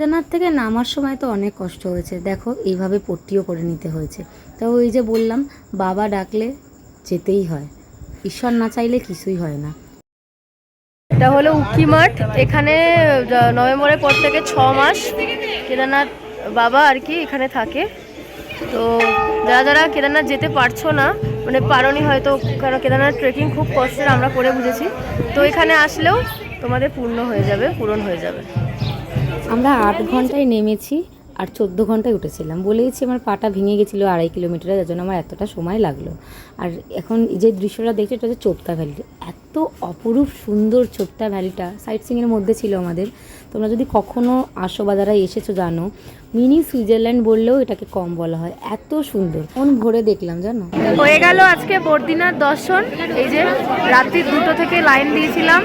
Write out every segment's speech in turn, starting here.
কেদারনাথ থেকে নামার সময় তো অনেক কষ্ট হয়েছে। দেখো, এইভাবে পট্টিও করে নিতে হয়েছে। তো ওই যে বললাম, বাবা ডাকলে যেতেই হয়। ঈশ্বর না চাইলে কিছুই হয় না। এটা হলো উকি মাঠ। এখানে নভেম্বরের পর থেকে ছ মাস কেদারনাথ বাবা আর কি এখানে থাকে। তো যারা যারা কেদারনাথ যেতে পারছ না মানে পারোনি হয়তো, কারণ কেদারনাথ ট্রেকিং খুব কষ্টের, আমরা করে বুঝেছি। তো এখানে আসলেও তোমাদের পূর্ণ হয়ে যাবে, পূরণ হয়ে যাবে। আমরা আট ঘন্টায় নেমেছি আর চোদ্দ ঘন্টায় উঠেছিলাম। বলেইছি আমার পাটা ভেঙে গেছিল আড়াই কিলোমিটারে যার জন্য আমার এতটা সময় লাগল। আর এখন যে দৃশ্যটা দেখছি, এটা হচ্ছে চোপতা ভ্যালি। এত অপরূপ সুন্দর চোপতা ভ্যালিটা। সাইট সিংয়ের মধ্যে ছিল আমাদের। তোমরা যদি কখনো আসো বা যারা এসেছ জানো, মিনি সুইজারল্যান্ড বললেও এটাকে কম বলা হয়। এত সুন্দর। মন ভরে দেখলাম, জানো? হয়ে গেল আজকে বর্দিনার দর্শন। এই যে রাত্রি দুটো থেকে লাইন দিয়েছিলাম।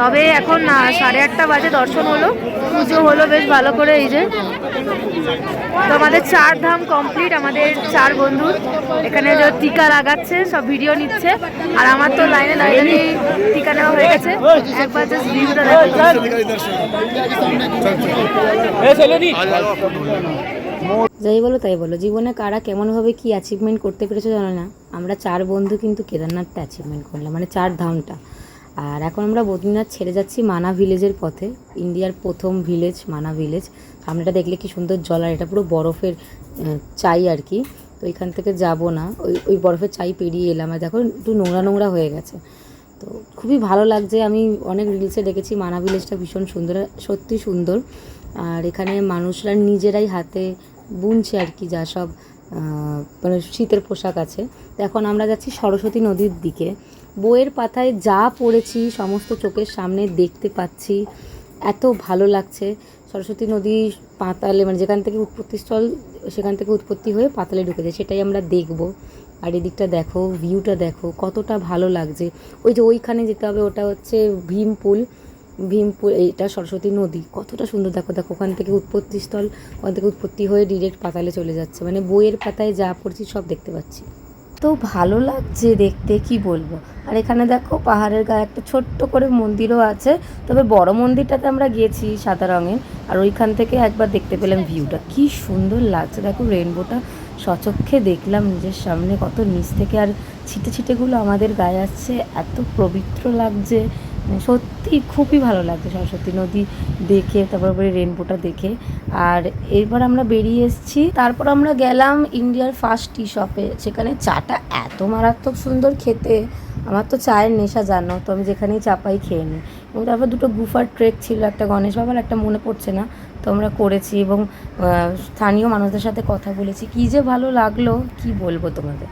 তবে এখন সাড়ে আটটা বাজে দর্শন হলো। পুজো হলো বেশ ভালো করে, এই যে। তো আমাদের চার ধাম কমপ্লিট আমাদের চার বন্ধুর এখানে যে টিকা লাগাচ্ছে, সব ভিডিও নিচ্ছে। আর আমার তো লাইনে দাঁড়িয়ে টিকা নেওয়া হয়ে গেছে। একবার জাস্ট ভিউটা যাই বলো, তাই বলো। জীবনে কারা কেমনভাবে কি অ্যাচিভমেন্ট করতে পেরেছ জানো না? আমরা চার বন্ধু কিন্তু কেদারনাথটা অ্যাচিভমেন্ট করলাম মানে চার ধামটা। আর এখন আমরা বদ্রীনাথ ছেড়ে যাচ্ছি মানা ভিলেজের পথে, ইন্ডিয়ার প্রথম ভিলেজ মানা ভিলেজ সামনেটা দেখলে কি সুন্দর জল, আর এটা পুরো বরফের চাই আর কি। তো এখান থেকে যাব না। ওই ওই বরফের চাই পেরিয়ে এলাম। আর দেখো, একটু নোংরা নোংরা হয়ে গেছে। তো খুবই ভালো লাগছে। আমি অনেক রিলসে দেখেছি, মানা ভিলেজটা ভীষণ সুন্দর, সত্যি সুন্দর। আর এখানে মানুষরা নিজেরাই হাতে বুনছে আর কি যা সব মানে শীতের পোশাক আছে। তো এখন আমরা যাচ্ছি সরস্বতী নদীর দিকে। বইয়ের পাতায় যা পড়েছি, সমস্ত চোখের সামনে দেখতে পাচ্ছি, এত ভালো লাগছে। সরস্বতী নদী পাতালে মানে যেখান থেকে উৎপত্তিস্থল সেখান থেকে উৎপত্তি হয়ে পাতালে ঢুকেছে, সেটাই আমরা দেখব। আর এদিকটা দেখো ভিউটা দেখো, কতটা ভালো লাগছে। ওই যে ওইখানে যেতে হবে, ওটা হচ্ছে ভীমপুল। ভীমপুর এটা সরস্বতী নদী। কতটা সুন্দর, দেখো দেখো, ওখান থেকে উৎপত্তিস্থল, ওখান থেকে উৎপত্তি হয়ে ডিরেক্ট পাতালে চলে যাচ্ছে। মানে বইয়ের পাতায় যা পড়ছি সব দেখতে পাচ্ছি। ভালো লাগছে দেখতে, কি বলব? আর এখানে দেখো পাহাড়ের গায়ে একটা ছোট্ট করে মন্দিরও আছে, তবে বড় মন্দিরটাতে আমরা গিয়েছি সাদা রঙের, আর ওইখান থেকে একবার দেখতে পেলাম ভিউটা। কি সুন্দর লাগছে, দেখো রেনবোটা সচক্ষে দেখলাম নিজের সামনে, কত নিচ থেকে আর ছিটে ছিটেগুলো আমাদের গায়ে আসছে, এত পবিত্র লাগছে। মানে সত্যি খুবই ভালো লাগছে সরস্বতী নদী দেখে, তারপরে রেনবোটা দেখে। আর এরপর আমরা বেরিয়ে এসেছি। তারপর আমরা গেলাম ইন্ডিয়ার ফার্স্ট টি শপে সেখানে চাটা এত মারাত্মক সুন্দর খেতে। আমার তো চায়ের নেশা জানো, তো আমি যেখানেই চা পাই খেয়ে নিই। এবং তারপর দুটো গুফার ট্রেক ছিল, একটা গণেশ বাবার, একটা মনে পড়ছে না, তো আমরা করেছি এবং স্থানীয় মানুষদের সাথে কথা বলেছি। কী যে ভালো লাগল, কি বলব তোমাদের?